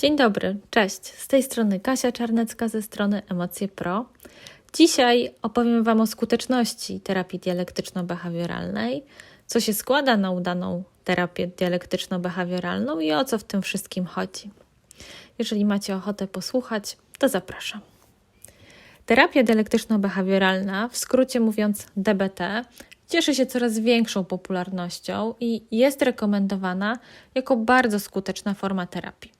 Dzień dobry, cześć. Z tej strony Kasia Czarnecka ze strony Emocje Pro. Dzisiaj opowiem Wam o skuteczności terapii dialektyczno-behawioralnej, co się składa na udaną terapię dialektyczno-behawioralną i o co w tym wszystkim chodzi. Jeżeli macie ochotę posłuchać, to zapraszam. Terapia dialektyczno-behawioralna, w skrócie mówiąc DBT, cieszy się coraz większą popularnością i jest rekomendowana jako bardzo skuteczna forma terapii.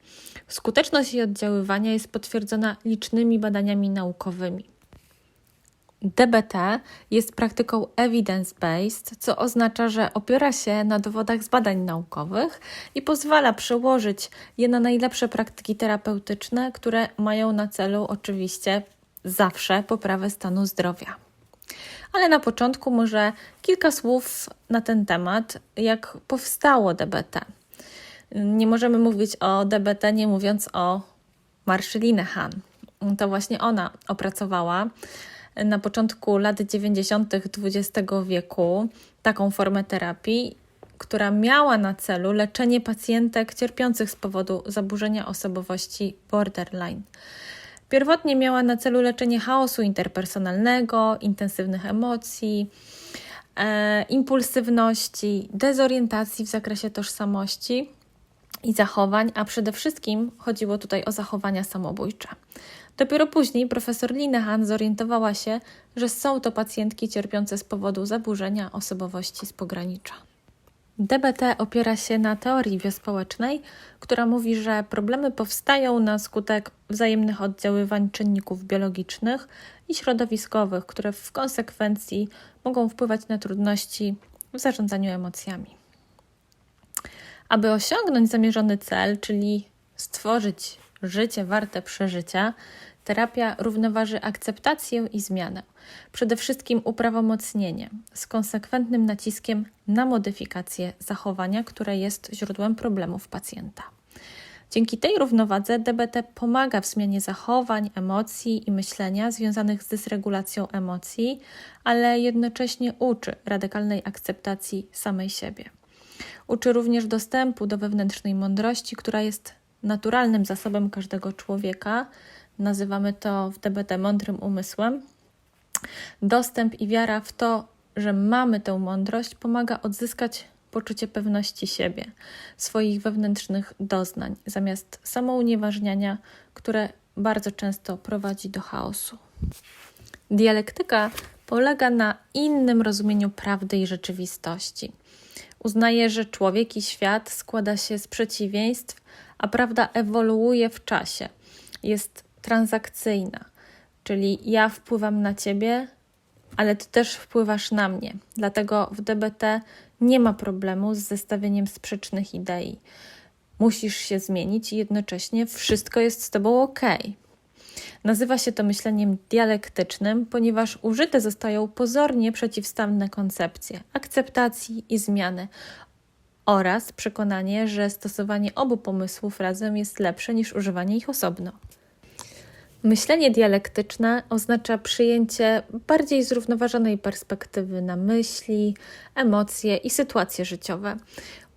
Skuteczność jej oddziaływania jest potwierdzona licznymi badaniami naukowymi. DBT jest praktyką evidence-based, co oznacza, że opiera się na dowodach z badań naukowych i pozwala przełożyć je na najlepsze praktyki terapeutyczne, które mają na celu oczywiście zawsze poprawę stanu zdrowia. Ale na początku może kilka słów na ten temat, jak powstało DBT. Nie możemy mówić o DBT nie mówiąc o Marszylinę Han. To właśnie ona opracowała na początku lat 90. XX wieku taką formę terapii, która miała na celu leczenie pacjentek cierpiących z powodu zaburzenia osobowości borderline. Pierwotnie miała na celu leczenie chaosu interpersonalnego, intensywnych emocji, e, impulsywności, dezorientacji w zakresie tożsamości i zachowań, a przede wszystkim chodziło tutaj o zachowania samobójcze. Dopiero później profesor Linehan zorientowała się, że są to pacjentki cierpiące z powodu zaburzenia osobowości z pogranicza. DBT opiera się na teorii biospołecznej, która mówi, że problemy powstają na skutek wzajemnych oddziaływań czynników biologicznych i środowiskowych, które w konsekwencji mogą wpływać na trudności w zarządzaniu emocjami. Aby osiągnąć zamierzony cel, czyli stworzyć życie warte przeżycia, terapia równoważy akceptację i zmianę. Przede wszystkim uprawomocnienie z konsekwentnym naciskiem na modyfikację zachowania, które jest źródłem problemów pacjenta. Dzięki tej równowadze DBT pomaga w zmianie zachowań, emocji i myślenia związanych z dysregulacją emocji, ale jednocześnie uczy radykalnej akceptacji samej siebie. Uczy również dostępu do wewnętrznej mądrości, która jest naturalnym zasobem każdego człowieka. Nazywamy to w DBT mądrym umysłem. Dostęp i wiara w to, że mamy tę mądrość, pomaga odzyskać poczucie pewności siebie, swoich wewnętrznych doznań, zamiast samounieważniania, które bardzo często prowadzi do chaosu. Dialektyka polega na innym rozumieniu prawdy i rzeczywistości. Uznaje, że człowiek i świat składa się z przeciwieństw, a prawda ewoluuje w czasie. Jest transakcyjna, czyli ja wpływam na ciebie, ale ty też wpływasz na mnie. Dlatego w DBT nie ma problemu z zestawieniem sprzecznych idei. Musisz się zmienić i jednocześnie wszystko jest z tobą ok. Nazywa się to myśleniem dialektycznym, ponieważ użyte zostają pozornie przeciwstawne koncepcje akceptacji i zmiany oraz przekonanie, że stosowanie obu pomysłów razem jest lepsze niż używanie ich osobno. Myślenie dialektyczne oznacza przyjęcie bardziej zrównoważonej perspektywy na myśli, emocje i sytuacje życiowe.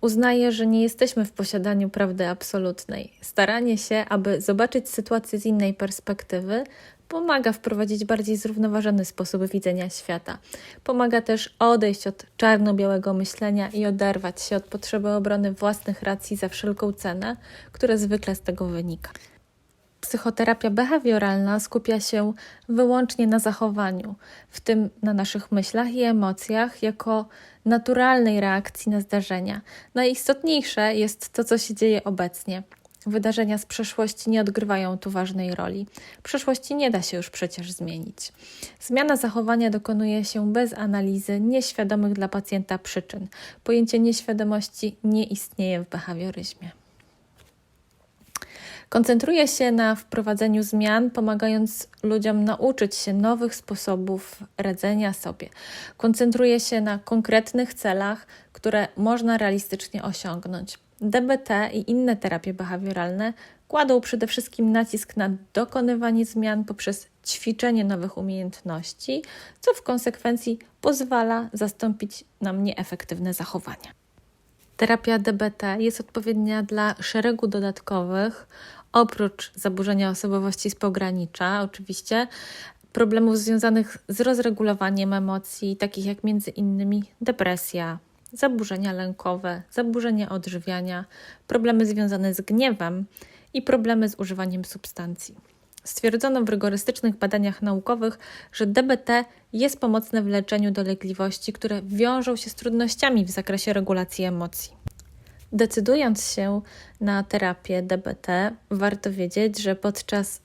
Uznaje, że nie jesteśmy w posiadaniu prawdy absolutnej. Staranie się, aby zobaczyć sytuację z innej perspektywy, pomaga wprowadzić bardziej zrównoważony sposób widzenia świata. Pomaga też odejść od czarno-białego myślenia i oderwać się od potrzeby obrony własnych racji za wszelką cenę, które zwykle z tego wynika. Psychoterapia behawioralna skupia się wyłącznie na zachowaniu, w tym na naszych myślach i emocjach, jako naturalnej reakcji na zdarzenia. Najistotniejsze jest to, co się dzieje obecnie. Wydarzenia z przeszłości nie odgrywają tu ważnej roli. Przeszłości nie da się już przecież zmienić. Zmiana zachowania dokonuje się bez analizy nieświadomych dla pacjenta przyczyn. Pojęcie nieświadomości nie istnieje w behawioryzmie. Koncentruje się na wprowadzeniu zmian, pomagając ludziom nauczyć się nowych sposobów radzenia sobie. Koncentruje się na konkretnych celach, które można realistycznie osiągnąć. DBT i inne terapie behawioralne kładą przede wszystkim nacisk na dokonywanie zmian poprzez ćwiczenie nowych umiejętności, co w konsekwencji pozwala zastąpić nam nieefektywne zachowania. Terapia DBT jest odpowiednia dla szeregu dodatkowych oprócz zaburzenia osobowości z pogranicza, oczywiście, problemów związanych z rozregulowaniem emocji, takich jak między innymi depresja, zaburzenia lękowe, zaburzenia odżywiania, problemy związane z gniewem i problemy z używaniem substancji. Stwierdzono w rygorystycznych badaniach naukowych, że DBT jest pomocne w leczeniu dolegliwości, które wiążą się z trudnościami w zakresie regulacji emocji. Decydując się na terapię DBT, warto wiedzieć, że podczas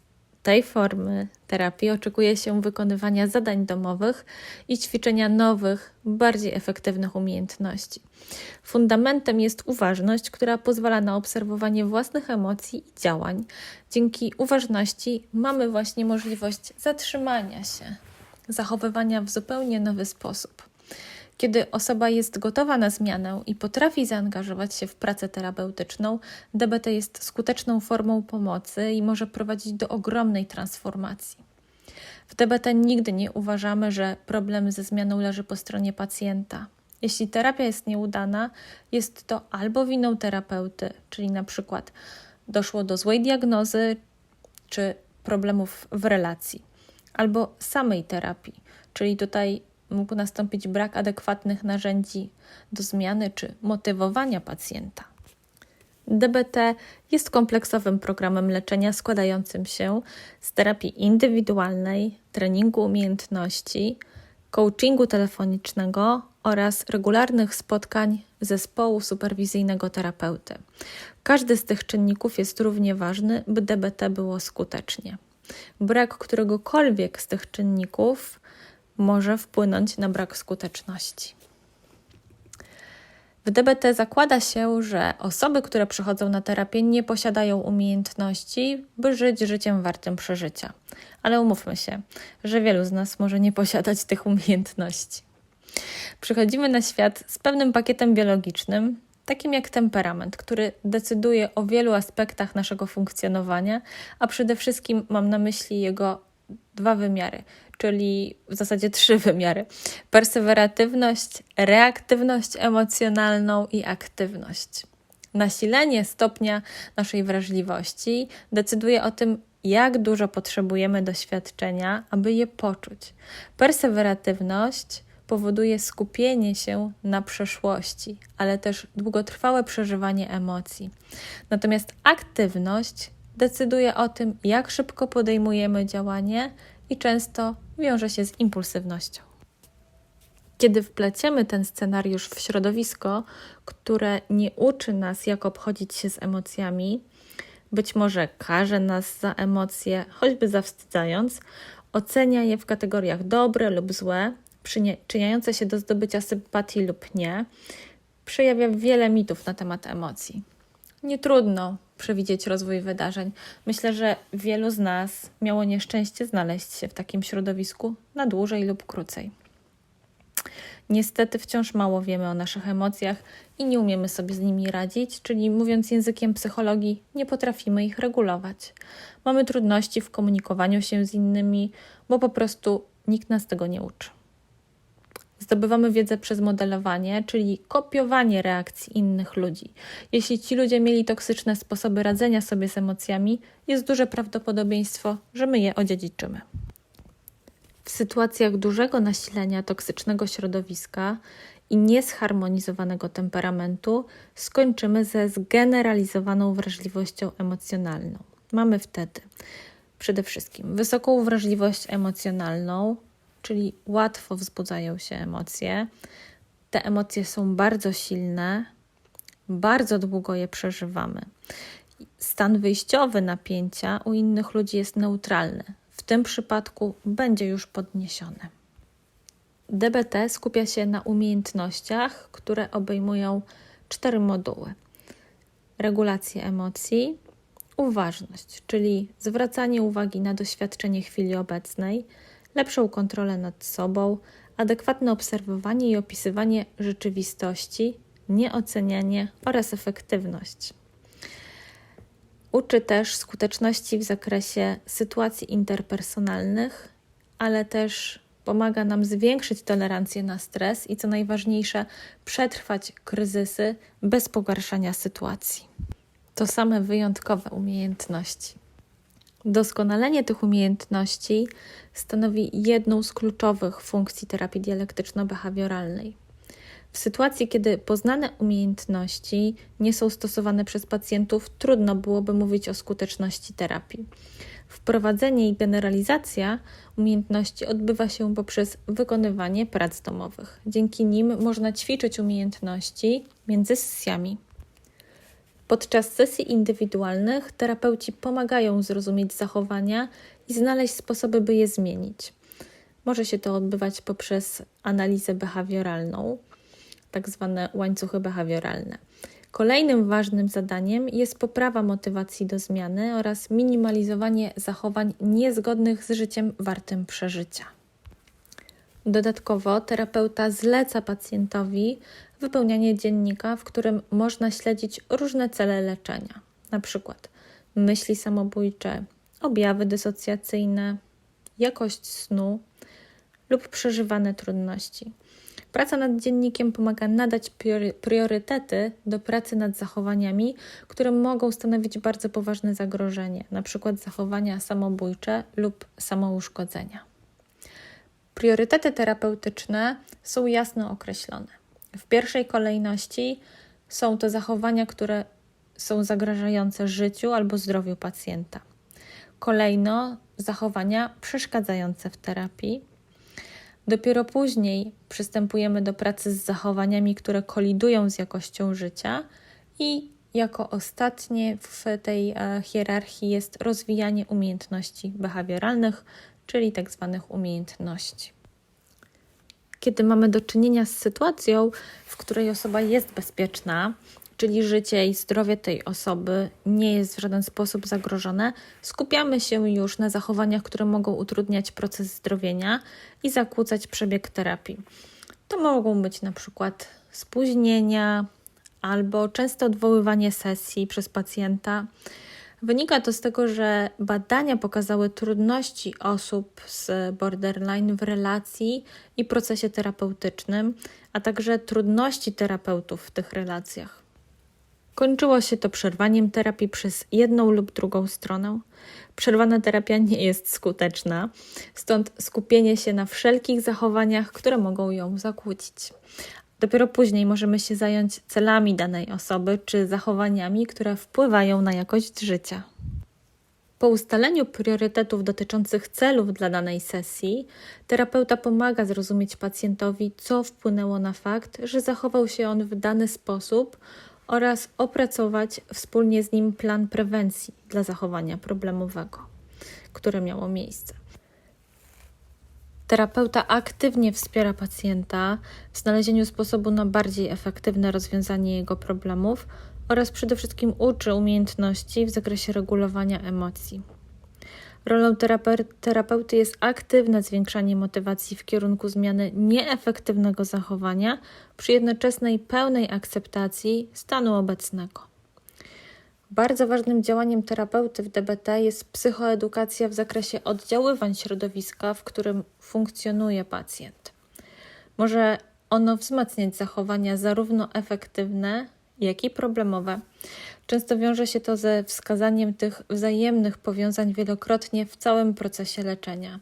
tej formy terapii oczekuje się wykonywania zadań domowych i ćwiczenia nowych, bardziej efektywnych umiejętności. Fundamentem jest uważność, która pozwala na obserwowanie własnych emocji i działań. Dzięki uważności mamy właśnie możliwość zatrzymania się, zachowywania w zupełnie nowy sposób. Kiedy osoba jest gotowa na zmianę i potrafi zaangażować się w pracę terapeutyczną, DBT jest skuteczną formą pomocy i może prowadzić do ogromnej transformacji. W DBT nigdy nie uważamy, że problem ze zmianą leży po stronie pacjenta. Jeśli terapia jest nieudana, jest to albo winą terapeuty, czyli na przykład doszło do złej diagnozy czy problemów w relacji, albo samej terapii, czyli tutaj mógł nastąpić brak adekwatnych narzędzi do zmiany czy motywowania pacjenta. DBT jest kompleksowym programem leczenia składającym się z terapii indywidualnej, treningu umiejętności, coachingu telefonicznego oraz regularnych spotkań zespołu superwizyjnego terapeuty. Każdy z tych czynników jest równie ważny, by DBT było skutecznie. Brak któregokolwiek z tych czynników może wpłynąć na brak skuteczności. W DBT zakłada się, że osoby, które przychodzą na terapię, nie posiadają umiejętności, by żyć życiem wartym przeżycia. Ale umówmy się, że wielu z nas może nie posiadać tych umiejętności. Przychodzimy na świat z pewnym pakietem biologicznym, takim jak temperament, który decyduje o wielu aspektach naszego funkcjonowania, a przede wszystkim mam na myśli jego dwa wymiary, czyli w zasadzie trzy wymiary: perseweratywność, reaktywność emocjonalną i aktywność. Nasilenie stopnia naszej wrażliwości decyduje o tym, jak dużo potrzebujemy doświadczenia, aby je poczuć. Perseweratywność powoduje skupienie się na przeszłości, ale też długotrwałe przeżywanie emocji. Natomiast aktywność decyduje o tym, jak szybko podejmujemy działanie i często wiąże się z impulsywnością. Kiedy wpleciemy ten scenariusz w środowisko, które nie uczy nas, jak obchodzić się z emocjami, być może każe nas za emocje, choćby zawstydzając, ocenia je w kategoriach dobre lub złe, przyczyniające się do zdobycia sympatii lub nie, przejawia wiele mitów na temat emocji. Nie trudno przewidzieć rozwój wydarzeń. Myślę, że wielu z nas miało nieszczęście znaleźć się w takim środowisku na dłużej lub krócej. Niestety wciąż mało wiemy o naszych emocjach i nie umiemy sobie z nimi radzić, czyli mówiąc językiem psychologii, nie potrafimy ich regulować. Mamy trudności w komunikowaniu się z innymi, bo po prostu nikt nas tego nie uczy. Zdobywamy wiedzę przez modelowanie, czyli kopiowanie reakcji innych ludzi. Jeśli ci ludzie mieli toksyczne sposoby radzenia sobie z emocjami, jest duże prawdopodobieństwo, że my je odziedziczymy. W sytuacjach dużego nasilenia toksycznego środowiska i niezharmonizowanego temperamentu skończymy ze zgeneralizowaną wrażliwością emocjonalną. Mamy wtedy przede wszystkim wysoką wrażliwość emocjonalną, czyli łatwo wzbudzają się emocje. Te emocje są bardzo silne, bardzo długo je przeżywamy. Stan wyjściowy napięcia u innych ludzi jest neutralny. W tym przypadku będzie już podniesiony. DBT skupia się na umiejętnościach, które obejmują cztery moduły: regulację emocji, uważność, czyli zwracanie uwagi na doświadczenie chwili obecnej, lepszą kontrolę nad sobą, adekwatne obserwowanie i opisywanie rzeczywistości, nieocenianie oraz efektywność. Uczy też skuteczności w zakresie sytuacji interpersonalnych, ale też pomaga nam zwiększyć tolerancję na stres i co najważniejsze, przetrwać kryzysy bez pogarszania sytuacji. to same wyjątkowe umiejętności. Doskonalenie tych umiejętności stanowi jedną z kluczowych funkcji terapii dialektyczno-behawioralnej. W sytuacji, kiedy poznane umiejętności nie są stosowane przez pacjentów, trudno byłoby mówić o skuteczności terapii. Wprowadzenie i generalizacja umiejętności odbywa się poprzez wykonywanie prac domowych. Dzięki nim można ćwiczyć umiejętności między sesjami. Podczas sesji indywidualnych terapeuci pomagają zrozumieć zachowania i znaleźć sposoby, by je zmienić. Może się to odbywać poprzez analizę behawioralną, tak zwane łańcuchy behawioralne. Kolejnym ważnym zadaniem jest poprawa motywacji do zmiany oraz minimalizowanie zachowań niezgodnych z życiem wartym przeżycia. Dodatkowo terapeuta zleca pacjentowi wypełnianie dziennika, w którym można śledzić różne cele leczenia, np. myśli samobójcze, objawy dysocjacyjne, jakość snu lub przeżywane trudności. Praca nad dziennikiem pomaga nadać priorytety do pracy nad zachowaniami, które mogą stanowić bardzo poważne zagrożenie, np. zachowania samobójcze lub samouszkodzenia. Priorytety terapeutyczne są jasno określone. W pierwszej kolejności są to zachowania, które są zagrażające życiu albo zdrowiu pacjenta. Kolejno zachowania przeszkadzające w terapii. Dopiero później przystępujemy do pracy z zachowaniami, które kolidują z jakością życia i jako ostatnie w tej e, hierarchii jest rozwijanie umiejętności behawioralnych, czyli tak zwanych umiejętności kiedy mamy do czynienia z sytuacją, w której osoba jest bezpieczna, czyli życie i zdrowie tej osoby nie jest w żaden sposób zagrożone, skupiamy się już na zachowaniach, które mogą utrudniać proces zdrowienia i zakłócać przebieg terapii. To mogą być na przykład spóźnienia albo częste odwoływanie sesji przez pacjenta Wynika to z tego, że badania pokazały trudności osób z borderline w relacji i procesie terapeutycznym, a także trudności terapeutów w tych relacjach. Kończyło się to przerwaniem terapii przez jedną lub drugą stronę. Przerwana terapia nie jest skuteczna, stąd skupienie się na wszelkich zachowaniach, które mogą ją zakłócić. Dopiero później możemy się zająć celami danej osoby czy zachowaniami, które wpływają na jakość życia. Po ustaleniu priorytetów dotyczących celów dla danej sesji, terapeuta pomaga zrozumieć pacjentowi, co wpłynęło na fakt, że zachował się on w dany sposób oraz opracować wspólnie z nim plan prewencji dla zachowania problemowego, które miało miejsce. Terapeuta aktywnie wspiera pacjenta w znalezieniu sposobu na bardziej efektywne rozwiązanie jego problemów oraz przede wszystkim uczy umiejętności w zakresie regulowania emocji. Rolą terapeuty jest aktywne zwiększanie motywacji w kierunku zmiany nieefektywnego zachowania przy jednoczesnej pełnej akceptacji stanu obecnego. Bardzo ważnym działaniem terapeuty w DBT jest psychoedukacja w zakresie oddziaływań środowiska, w którym funkcjonuje pacjent. Może ono wzmacniać zachowania zarówno efektywne, jak i problemowe. Często wiąże się to ze wskazaniem tych wzajemnych powiązań wielokrotnie w całym procesie leczenia.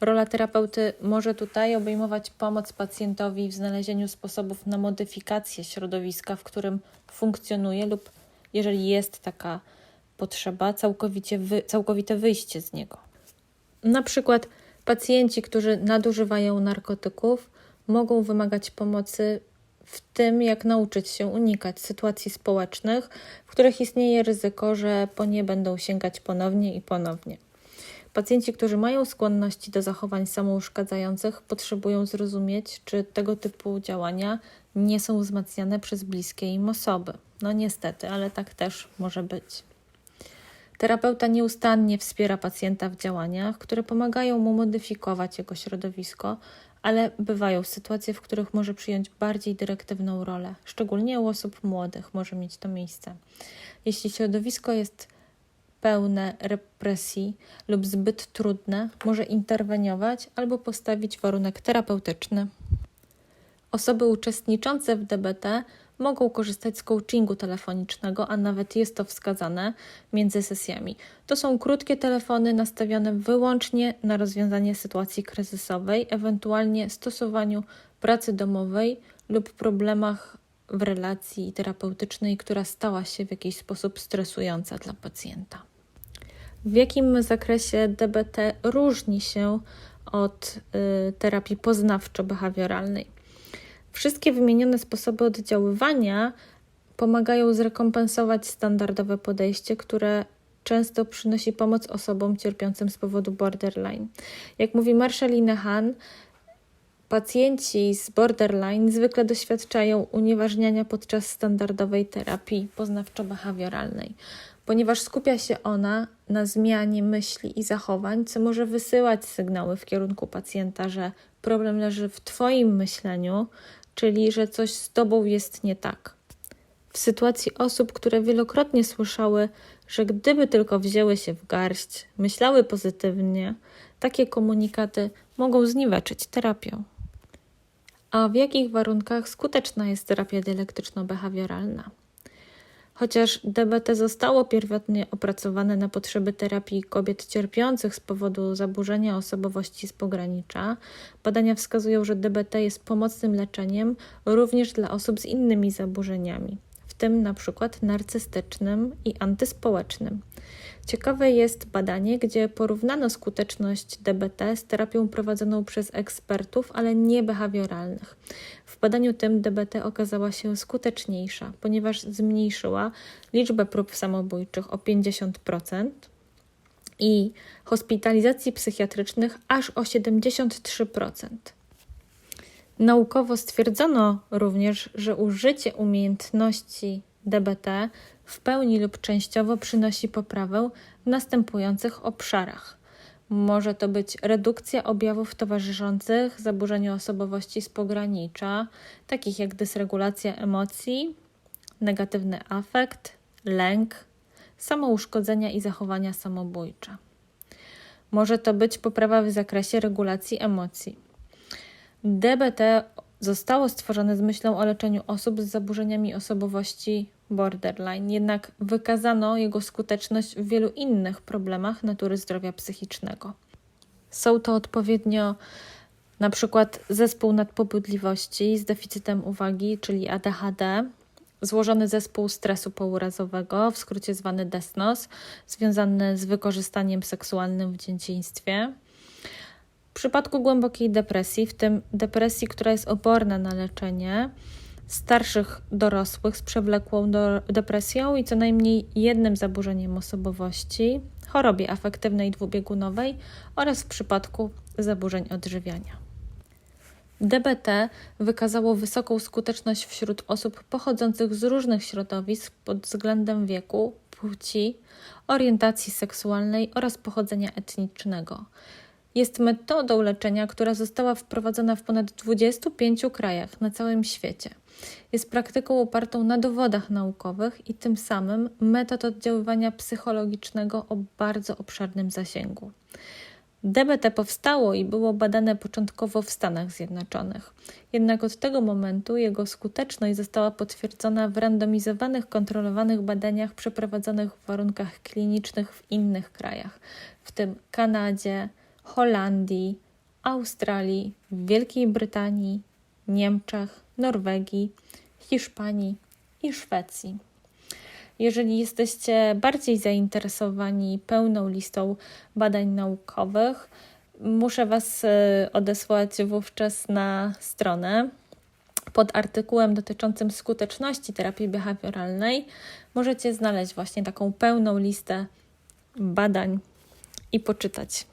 Rola terapeuty może tutaj obejmować pomoc pacjentowi w znalezieniu sposobów na modyfikację środowiska, w którym funkcjonuje lub jeżeli jest taka potrzeba, całkowicie wy, całkowite wyjście z niego. Na przykład pacjenci, którzy nadużywają narkotyków, mogą wymagać pomocy w tym, jak nauczyć się unikać sytuacji społecznych, w których istnieje ryzyko, że po nie będą sięgać ponownie i ponownie. Pacjenci, którzy mają skłonności do zachowań samouszkadzających, potrzebują zrozumieć, czy tego typu działania nie są wzmacniane przez bliskie im osoby. No niestety, ale tak też może być. Terapeuta nieustannie wspiera pacjenta w działaniach, które pomagają mu modyfikować jego środowisko, ale bywają sytuacje, w których może przyjąć bardziej dyrektywną rolę, szczególnie u osób młodych może mieć to miejsce. Jeśli środowisko jest pełne represji lub zbyt trudne, może interweniować albo postawić warunek terapeutyczny. Osoby uczestniczące w DBT mogą korzystać z coachingu telefonicznego, a nawet jest to wskazane między sesjami. To są krótkie telefony nastawione wyłącznie na rozwiązanie sytuacji kryzysowej, ewentualnie stosowaniu pracy domowej lub problemach w relacji terapeutycznej, która stała się w jakiś sposób stresująca dla pacjenta. W jakim zakresie DBT różni się od y, terapii poznawczo-behawioralnej? Wszystkie wymienione sposoby oddziaływania pomagają zrekompensować standardowe podejście, które często przynosi pomoc osobom cierpiącym z powodu borderline. Jak mówi Marshalina Han, pacjenci z borderline zwykle doświadczają unieważniania podczas standardowej terapii poznawczo-behawioralnej, ponieważ skupia się ona na zmianie myśli i zachowań, co może wysyłać sygnały w kierunku pacjenta, że problem leży w Twoim myśleniu, czyli że coś z tobą jest nie tak. W sytuacji osób, które wielokrotnie słyszały, że gdyby tylko wzięły się w garść, myślały pozytywnie, takie komunikaty mogą zniweczyć terapię. A w jakich warunkach skuteczna jest terapia dialektyczno-behawioralna? Chociaż DBT zostało pierwotnie opracowane na potrzeby terapii kobiet cierpiących z powodu zaburzenia osobowości z pogranicza, badania wskazują, że DBT jest pomocnym leczeniem również dla osób z innymi zaburzeniami, w tym na przykład narcystycznym i antyspołecznym. Ciekawe jest badanie, gdzie porównano skuteczność DBT z terapią prowadzoną przez ekspertów, ale nie behawioralnych. W badaniu tym DBT okazała się skuteczniejsza, ponieważ zmniejszyła liczbę prób samobójczych o 50% i hospitalizacji psychiatrycznych aż o 73%. Naukowo stwierdzono również, że użycie umiejętności DBT w pełni lub częściowo przynosi poprawę w następujących obszarach. Może to być redukcja objawów towarzyszących zaburzeniu osobowości z pogranicza, takich jak dysregulacja emocji, negatywny afekt, lęk, samouszkodzenia i zachowania samobójcze. Może to być poprawa w zakresie regulacji emocji. DBT zostało stworzone z myślą o leczeniu osób z zaburzeniami osobowości borderline, jednak wykazano jego skuteczność w wielu innych problemach natury zdrowia psychicznego. Są to odpowiednio na przykład zespół nadpobudliwości z deficytem uwagi, czyli ADHD, złożony zespół stresu pourazowego, w skrócie zwany DESNOS, związany z wykorzystaniem seksualnym w dzieciństwie. W przypadku głębokiej depresji, w tym depresji, która jest oporna na leczenie, starszych dorosłych z przewlekłą depresją i co najmniej jednym zaburzeniem osobowości, chorobie afektywnej dwubiegunowej oraz w przypadku zaburzeń odżywiania. DBT wykazało wysoką skuteczność wśród osób pochodzących z różnych środowisk pod względem wieku, płci, orientacji seksualnej oraz pochodzenia etnicznego. Jest metodą leczenia, która została wprowadzona w ponad 25 krajach na całym świecie. Jest praktyką opartą na dowodach naukowych i tym samym metod oddziaływania psychologicznego o bardzo obszernym zasięgu. DBT powstało i było badane początkowo w Stanach Zjednoczonych. Jednak od tego momentu jego skuteczność została potwierdzona w randomizowanych, kontrolowanych badaniach przeprowadzonych w warunkach klinicznych w innych krajach, w tym Kanadzie, Holandii, Australii, Wielkiej Brytanii, Niemczech, Norwegii, Hiszpanii i Szwecji. Jeżeli jesteście bardziej zainteresowani pełną listą badań naukowych, muszę Was e, odesłać wówczas na stronę pod artykułem dotyczącym skuteczności terapii behawioralnej. Możecie znaleźć właśnie taką pełną listę badań i poczytać.